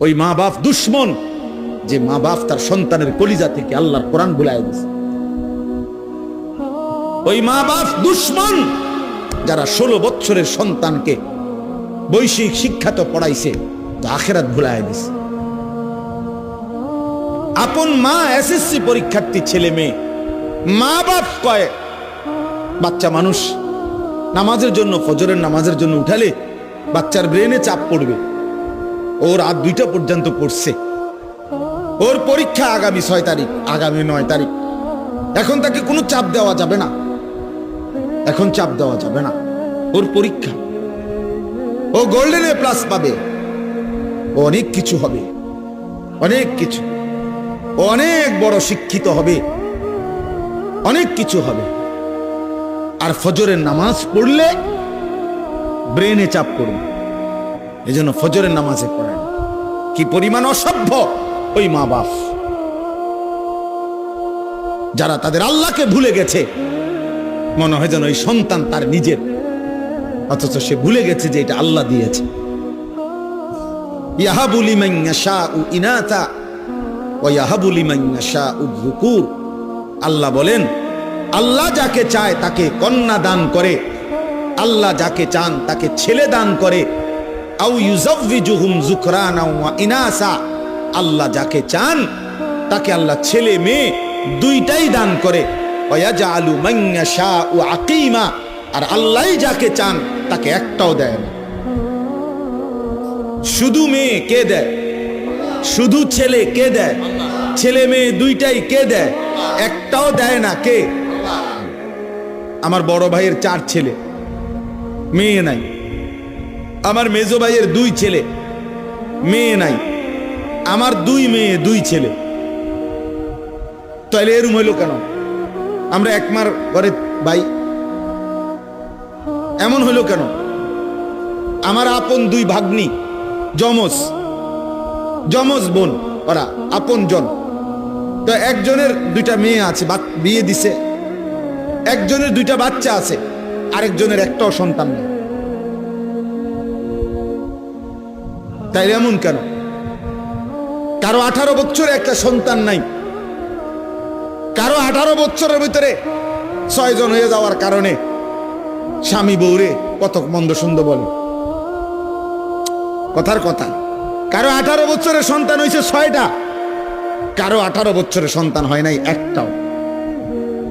ওই মা বাপ দুশ্মন যে মা বাপ তার সন্তানের কলিজা থেকে আল্লাহর কোরআন বুলাই দিছে। ওই মা বাপ দুশ্মন যারা ষোলো বছরের সন্তানকে বৈশ্বিক শিক্ষা তো পড়াইছে আখেরাত ভুলাই দিছে। আপন মা এসএসসি পরীক্ষার্থী ছেলে মেয়ে, মা বাপ কয়, বাচ্চা মানুষ, নামাজের জন্য, ফজরের নামাজের জন্য উঠালে বাচ্চার ব্রেনে চাপ পড়বে। ও রাত দুইটা পর্যন্ত পড়ছে। ওর পরীক্ষা আগামী ছয় তারিখ, আগামী নয় তারিখ। এখন তাকে কোনো চাপ দেওয়া যাবে না। এখন চাপ দেওয়া যাবে না। ওর পরীক্ষা। ও গোল্ডেন এ প্লাস পাবে। ও অনেক কিছু হবে। অনেক কিছু। ও অনেক বড় শিক্ষিত হবে। অনেক কিছু হবে। আর ফজরের নামাজ পড়লে ব্রেনে চাপ পড়বে। এই জন্য ফজরের নামাজে পড়েন। কি পরিমাণ অসভ্য। ওই মা বাপ। যারা তাদের আল্লাহকে ভুলে গেছে, মনে হয় যেন ওই সন্তান তার নিজের। অথচ সে ভুলে গেছে যে এটা আল্লাহ দিয়েছে। আল্লাহ বলেন, আল্লাহ যাকে চায় তাকে কন্যা দান করে, আল্লাহ যাকে চান তাকে ছেলে দান করে আউ আল্লাহ যাকে চান, তাকে আল্লাহ ছেলে মেয়ে দুইটাই দান করে। ইয়াশাউ আকিমা। আর আল্লাহই যাকে চান, তাকে একটাও দেয় না। শুধু মেয়ে কে দেয়? শুধু ছেলে কে দেয়? ছেলে মেয়ে দুইটাই কে দেয়? একটাও দেয় না কে? আমার বড় ভাইয়ের চার ছেলে। মেয়ে নাই। আমার মেজো ভাইয়ের দুই ছেলে। মেয়ে নাই। আমার দুই মেয়ে, দুই ছেলে। তাহলে এরম হইল কেন? আমরা একমার ঘরে ভাই। এমন হইল কেন? আমার আপন দুই ভাগ্নি, যমজ। যমজ বোন, ওরা, আপন জন। তো একজনের দুইটা মেয়ে আছে বিয়ে দিছে। একজনের দুইটা বাচ্চা আছে, আরেকজনের একটাও সন্তান নেই। তাই এমন কেন? কারও আঠারো বছরে একটা সন্তান নাই। কারও আঠারো বছরের ভিতরে ছয়জন হয়ে যাওয়ার কারণে স্বামী বৌরে কত মন্দ সুন্দর বলে। কথার কথা, কারও আঠারো বছরের সন্তান হয়েছে ছয়টা, কারও আঠারো বছরের সন্তান হয় নাই একটাও।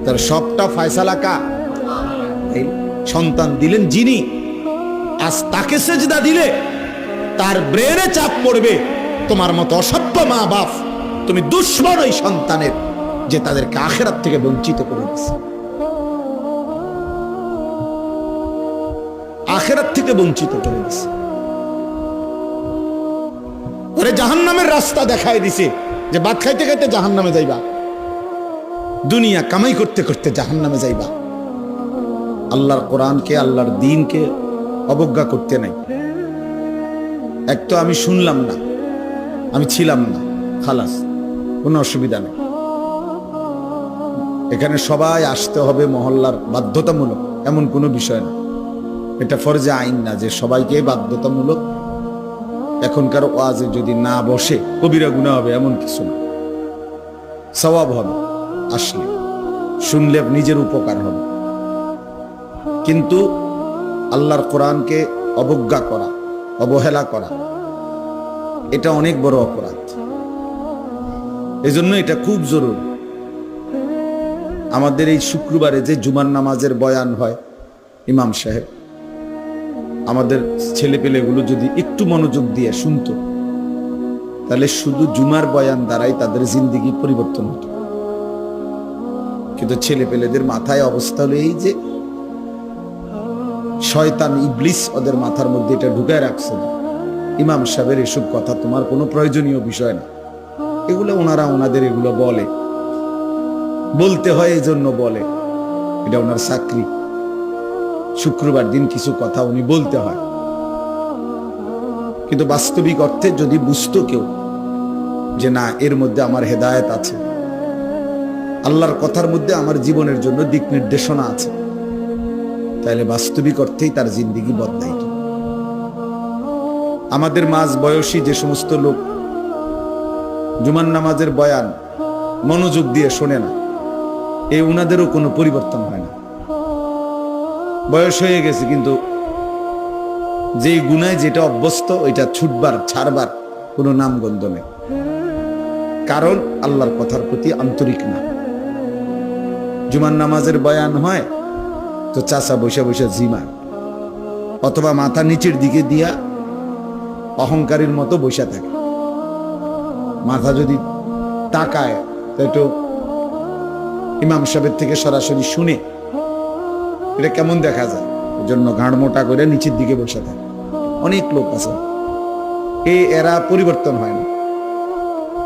তার সবটা ফয়সালা কা সন্তান দিলেন যিনি, আজ তাকে সেজদা দিলে তার ব্রেনে চাপ পড়বে। তোমার মতো অসভ্য মা বাপ তুমি দুশ্মন ওই সন্তানের, যে তাদেরকে আখেরাত থেকে বঞ্চিত করে দিচ্ছে আখেরাত থেকে বঞ্চিত করে দিচ্ছে ওরে জাহান্নামের রাস্তা দেখায় দিছে যে ভাত খাইতে খাইতে জাহান্নামে যাইবা। দুনিয়া কামাই করতে করতে জাহান্নামে যাইবা। আল্লাহর কোরআনকে, আল্লাহর দিনকে অবজ্ঞা করতে নাই। এক তো আমি শুনলাম না, আমি ছিলাম না, খালাস, কোনো অসুবিধা নেই। এখানে সবাই আসতে হবে মহল্লার বাধ্যতামূলক, এমন কোনো বিষয় না। এটা ফরজে আইন না যে সবাইকে বাধ্যতামূলক। এখনকার ওয়াজে যদি না বসে, কবিরা গুণা হবে, এমন কিছু না। সওয়াব হবে, আসলে। শুনলে নিজের উপকার হবে। কিন্তু আল্লাহর কোরআনকে অবজ্ঞা করা অবহেলা করা। এটা অনেক বড় অপরাধ। এজন্য এটা খুব জরুরি। আমাদের এই শুক্রবারে যে জুমার নামাজের বয়ান হয়, ইমাম সাহেব, আমাদের ছেলেপেলেগুলো যদি একটু মনোযোগ দিয়ে শুনতো, তাহলে শুধু জুমার বয়ান দ্বারাই তাদের জিন্দিগি পরিবর্তন হতো। কিন্তু ছেলেপেলেদের মাথায় অবস্থা হলো এই যে শয়তান ইবলিস ওদের মাথার মধ্যে এটা ঢুকায় রাখছে। না। ইমাম সাহেবের এসব কথা তোমার কোনো প্রয়োজনীয় বিষয় না। এগুলো ওনারা ওনাদের এগুলো বলে। বলতে হয় এই জন্য বলে। এটা ওনার চাকরি। শুক্রবার দিন কিছু কথা উনি বলতে হয়। কিন্তু বাস্তবিক অর্থে যদি বুঝতো কেউ যে না, এর মধ্যে আমার হেদায়েত আছে, আল্লাহর কথার মধ্যে আমার জীবনের জন্য দিক নির্দেশনা আছে। তাহলে বাস্তবিক অর্থেই তার জিন্দিগি বদলাইত। আমাদের মাঝ বয়সী যে সমস্ত লোক জুমান নামাজের বয়ান মনোযোগ দিয়ে শোনে না এই উনাদেরও কোনো পরিবর্তন হয় না। বয়স হয়ে গেছে, কিন্তু যেই গুনায় যেটা অভ্যস্ত, ওইটা ছুটবার, ছাড়বার কোনো নামগন্ধ নেই। কারণ আল্লাহর কথার প্রতি আন্তরিক না। জুমান নামাজের বয়ান হয় তো চাচা বসে বসে জিমান অথবা মাথা নিচের দিকে দিয়া অহংকারীর মতো বসে থাকে। মাথা যদি তাকায়, তো একটু ইমাম সাহেবের থেকে সরাসরি শুনে এটা কেমন দেখা যায়? ওই জন্য ঘাড় মোটা করে নিচের দিকে বসে থাকে। অনেক লোক আছে। এই এরা পরিবর্তন হয় না।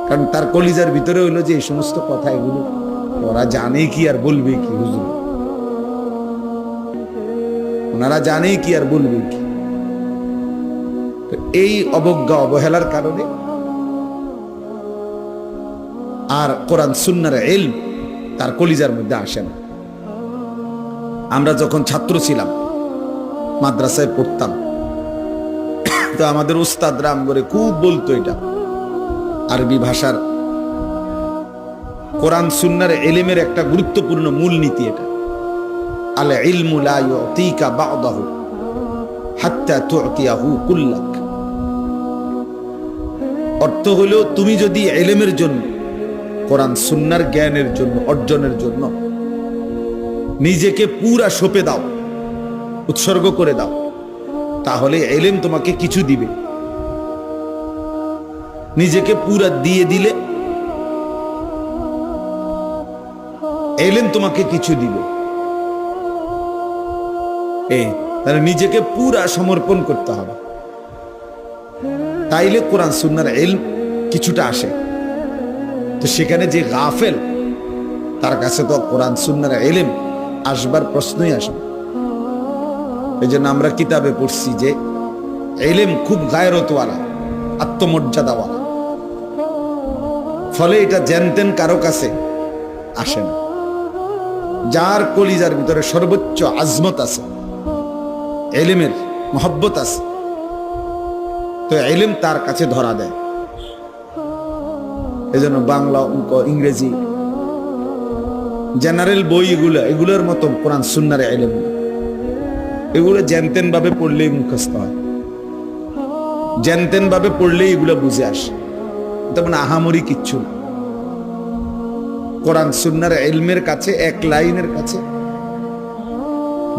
কারণ তার কলিজার ভিতরে হইল যে এই সমস্ত কথা এগুলো। ওরা জানে কি আর বলবে কি, হুজুর? ওনারা জানে কি আর বলবে কি। এই অবজ্ঞা অবহেলার কারণে আর কোরআন সুন্নার এল তার কলিজার মধ্যে আসে না। আমরা যখন ছাত্র ছিলাম, মাদ্রাসায় পড়তাম, তো আমাদের উস্তাদ রাম করে খুব বলতো এটা। আরবি ভাষার কোরআন সুন্নার এলেমের একটা গুরুত্বপূর্ণ মূলনীতি এটা। আল ইউতিকা হাত্তা কুল্লাক। অর্থ হলো তুমি যদি জন্য, কোরআন সুন্নার জ্ঞানের জন্য, অর্জনের জন্য নিজেকে পুরা সঁপে দাও, উৎসর্গ করে দাও, তাহলে এলেম তোমাকে কিছু দিবে। নিজেকে পুরা দিয়ে দিলে এলেম তোমাকে কিছু দিবে। তাহলে নিজেকে পুরা সমর্পণ করতে হবে। তাইলে কোরআন সুন্নার এলম কিছুটা আসে। তো সেখানে যে গাফেল, তার কাছে তো কোরআন সুন্নার এলেম আসবার প্রশ্নই আসে এই জন্য আমরা কিতাবে পড়ছি যে এলেম খুব গায়রতওয়ালা, আত্মমর্যাদাওয়ালা। ফলে এটা জানতেন কারও কাছে আসে না। যার কলিজার ভিতরে সর্বোচ্চ আজমত আছে। এলেমের মহব্বত আছে। তো এলেম তার কাছে ধরা দেয়। এজন্য বাংলা, অঙ্ক, ইংরেজি, জেনারেল বই এগুলো এগুলোর মতো কোরআন, সুন্নারে এলেম। এগুলো জানতেন ভাবে পড়লেই মুখস্থ হয়। জানতেন ভাবে পড়লেই এগুলো বুঝে আসে। তেমন আহামরি কিচ্ছু না। কোরআন, সুন্নার এলমের কাছে, এক লাইনের কাছে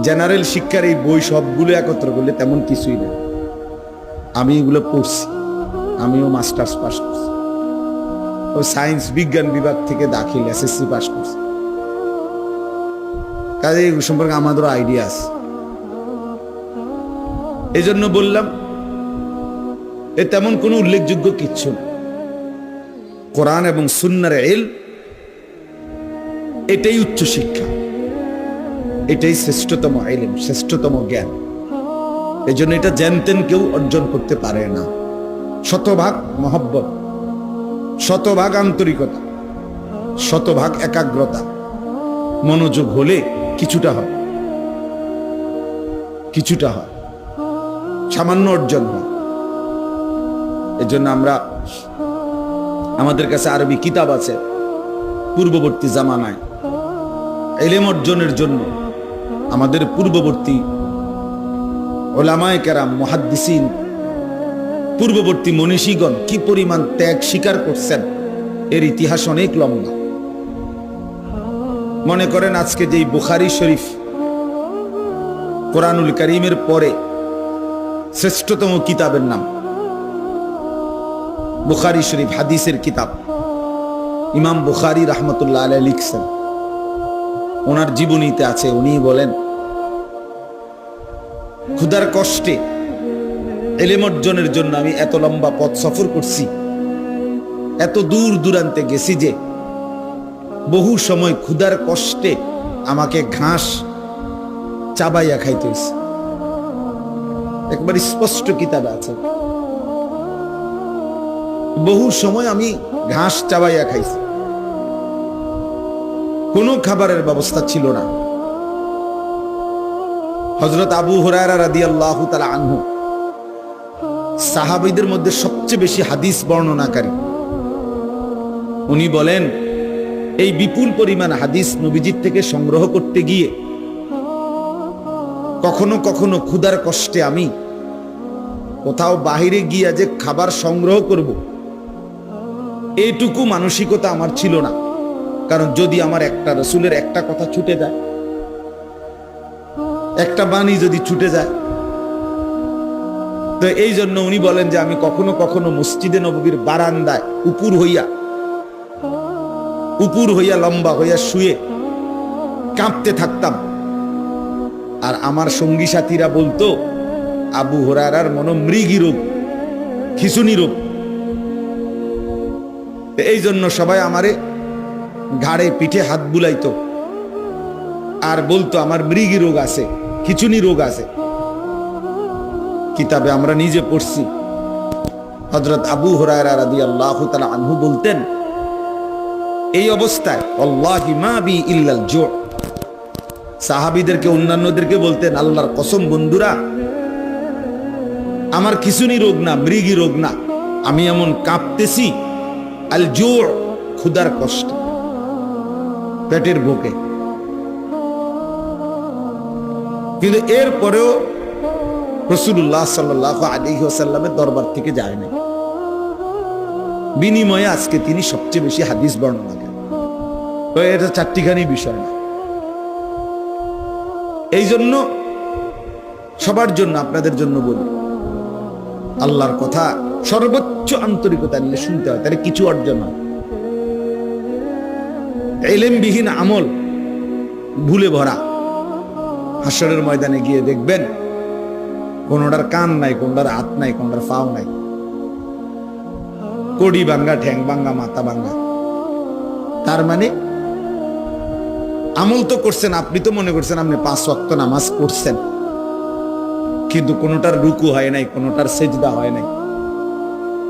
জেনারেল শিক্ষার এই বই সবগুলো একত্র করলে তেমন কিছুই না আমি এগুলো পড়ছি। আমিও মাস্টার্স পাস করছি। ও সায়েন্স বিজ্ঞান বিভাগ থেকে দাখিল এসএসসি পাস করছি। কাজে এই সম্পর্কে আমাদেরও আইডিয়া আছে। এই জন্য বললাম, এ তেমন কোনো উল্লেখযোগ্য কিচ্ছু না। কোরআন এবং সুন্নার এল, এটাই উচ্চ শিক্ষা। এটাই শ্রেষ্ঠতম এলেম শ্রেষ্ঠতম জ্ঞান। এই জন্য এটা জানতেন কেউ অর্জন করতে পারে না। শতভাগ মহব্বত, শতভাগ আন্তরিকতা, শতভাগ একাগ্রতা। মনোযোগ হলে কিছুটা হয় কিছুটা হয়। সামান্য অর্জন হয়। এজন্য আমরা আমাদের কাছে আরবি কিতাব আছে, পূর্ববর্তী জামানায়। এলেম অর্জনের জন্য আমাদের পূর্ববর্তী ওলামায় কেরাম মহাদ্দিসিন, পূর্ববর্তী মনীষীগণ কি পরিমাণ ত্যাগ স্বীকার করছেন? এর ইতিহাস অনেক লম্বা। মনে করেন আজকে যেই বুখারি শরীফ কোরআনুল করিমের পরে শ্রেষ্ঠতম কিতাবের নাম, বুখারি শরীফ, হাদিসের কিতাব, ইমাম বুখারি রহমতুল্লাহ আলাই লিখছেন। ওনার জীবনীতে আছে উনি বলেন ক্ষুধার কষ্টে, এলেম অর্জনের জন্য আমি এত লম্বা পথ সফর করছি, এত দূর দূরান্তে গেছি যে বহু সময় ক্ষুধার কষ্টে আমাকে ঘাস চাবাইয়া খাইতে হয়েছে একবার স্পষ্ট কিতাবে আছে। বহু সময় আমি ঘাস চাবাইয়া খাইছি। কোনো খাবারের ব্যবস্থা ছিল না। হজরত আবু হরারা রাদি আল্লাহ তালা আনহু সাহাবিদের মধ্যে সবচেয়ে বেশি হাদিস বর্ণনাকারী। উনি বলেন, এই বিপুল পরিমাণ হাদিস নবীজির থেকে সংগ্রহ করতে গিয়ে কখনো কখনো ক্ষুধার কষ্টে আমি কোথাও বাহিরে গিয়া যে খাবার সংগ্রহ করব এইটুকু মানসিকতা আমার ছিল না। কারণ যদি আমার একটা রসুলের একটা কথা ছুটে যায়, একটা বাণী যদি ছুটে যায়, তো এই জন্য উনি বলেন যে আমি কখনো কখনো মসজিদে নবীর বারান্দায় উপুর হইয়া উপুর হইয়া, লম্বা হইয়া শুয়ে কাঁপতে থাকতাম। আর আমার সঙ্গী সাথীরা বলতো, আবু হরারার মন মৃগী রোগ খিচুনি রোগ তো এই জন্য সবাই আমারে ঘাড়ে পিঠে হাত বুলাইতো। আর বলতো, আমার মৃগী রোগ আছে, খিচুনি রোগ আছে। কিতাবে আমরা নিজে পড়ছি। হজরত আবু হরায়রা আল্লাহ আনহু বলতেন, এই অবস্থায় সাহাবিদেরকে, অন্যান্যদেরকে বলতেন, আল্লাহর কসম বন্ধুরা, আমার খিচুনি রোগ না, মৃগী রোগ না, আমি এমন কাঁপতেছি, আল জোর ক্ষুদার কষ্ট। পেটের বুকে। কিন্তু এরপরেও রসুল্লাহ সাল্লাহ আলী ওসাল্লামের দরবার থেকে যায় নাই বিনিময়ে আজকে তিনি সবচেয়ে বেশি হাদিস বর্ণনা করেন তো এটা চারটিখানি বিষয় না। এই জন্য সবার জন্য, আপনাদের জন্য বলি, আল্লাহর কথা সর্বোচ্চ আন্তরিকতা নিয়ে শুনতে হয়, তাহলে কিছু অর্জন হয়। এলেমবিহীন আমল ভুলে ভরা। হাসরের ময়দানে গিয়ে দেখবেন, কোনটার কান নাই, কোনটার হাত নাই, কোনটার ফাও নাই। কড়ি ভাঙ্গা, ঠ্যাং ভাঙ্গা, মাথা ভাঙ্গা। তার মানে আমল তো করছেন, আপনি তো মনে করছেন আপনি পাঁচ ওয়াক্ত নামাজ পড়ছেন। কিন্তু কোনোটার রুকু হয় নাই, কোনোটার সেজদা হয় নাই,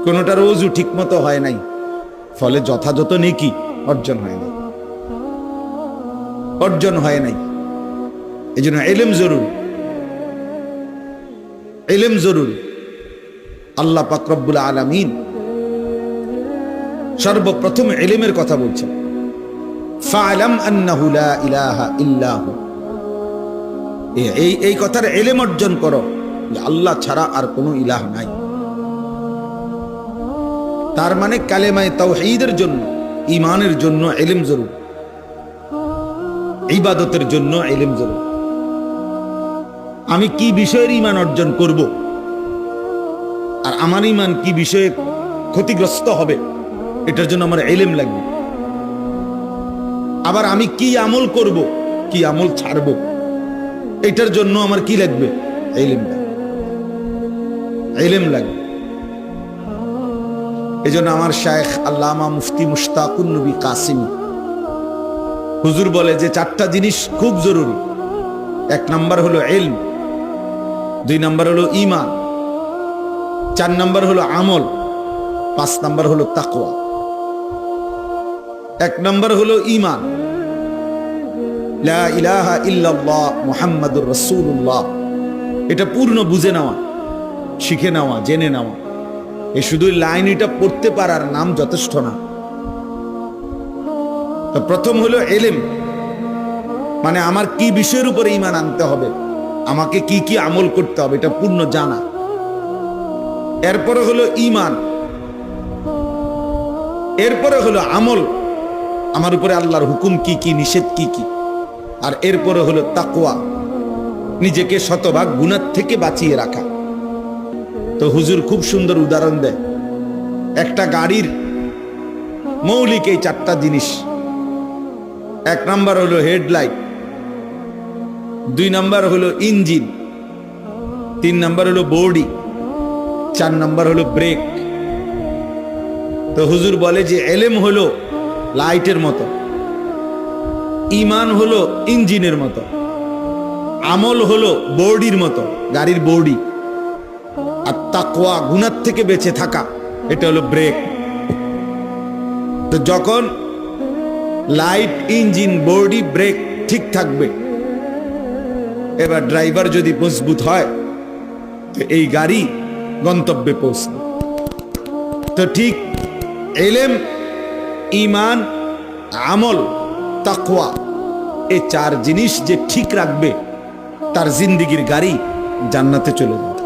কোনোটার অজু ঠিক মতো হয় নাই, ফলে যথাযথ নেকি অর্জন হয় নাই। অর্জন হয় নাই। এই জন্য এলেম জরুর। এলেম জরুর। আল্লাহ পাকরব্বুল আলমিন সর্বপ্রথম এলেমের কথা বলছেন। এই এই কথার এলেম অর্জন করো আল্লাহ ছাড়া আর কোনো ইলাহ নাই। তার মানে কালেমায় তাওহীদের জন্য ইমানের জন্য এলেম জরুরি। ইবাদতের জন্য এলেম জরুরি আমি কি বিষয়ের ইমান অর্জন করব? আর আমার ইমান কি বিষয়ে ক্ষতিগ্রস্ত হবে? এটার জন্য আমার এলেম লাগবে। আবার আমি কি আমল করব? কি আমল ছাড়ব? এটার জন্য আমার কি লাগবে? এলেম লাগবে। এলেম লাগবে। এই জন্য আমার শায়েখ আল্লামা মুফতি মুশতাকুন নবী কাসিম হুজুর বলে যে চারটা জিনিস খুব জরুরি। এক নাম্বার হলো এলম দুই নাম্বার হলো ইমান চার নাম্বার হলো আমল, পাঁচ নাম্বার হলো তাকওয়া। এক নাম্বার হলো ইমান ইলাহা এটা পূর্ণ বুঝে নেওয়া, শিখে নেওয়া, জেনে নেওয়া। এ শুধু লাইন এটা পড়তে পারার নাম যথেষ্ট না। তো প্রথম হলো এলেম। মানে আমার কি বিষয়ের উপরে ইমান আনতে হবে? আমাকে কি কি আমল করতে হবে? এটা পূর্ণ জানা। এরপরে হলো ইমান এরপরে হলো আমল। আমার উপরে আল্লাহর হুকুম কি কি, নিষেধ কি কি? আর এরপরে হলো তাকওয়া। নিজেকে শতভাগ গুণার থেকে বাঁচিয়ে রাখা। তো হুজুর খুব সুন্দর উদাহরণ দেয়। একটা গাড়ির মৌলিক এই চারটা জিনিস। এক নাম্বার হলো হেডলাইট, দুই নাম্বার হলো ইঞ্জিন, তিন নাম্বার হলো বডি, চার নাম্বার হলো ব্রেক। তো হুজুর বলে যে এলেম হলো লাইটের মতো, ইমান হলো ইঞ্জিনের মতো, আমল হলো বডির মতো, গাড়ির বডি। আর তাকওয়া গুনার থেকে বেঁচে থাকা, এটা হলো ব্রেক। তো যখন লাইট ইঞ্জিন, বডি ব্রেক ঠিক থাকবে। এবার ড্রাইভার যদি মজবুত হয়, তো এই গাড়ি গন্তব্যে পৌঁছবে। তো ঠিক এলেম ইমান আমল, তাকওয়া, এই চার জিনিস যে ঠিক রাখবে, তার জিন্দিগির গাড়ি জান্নাতে চলে যাবে।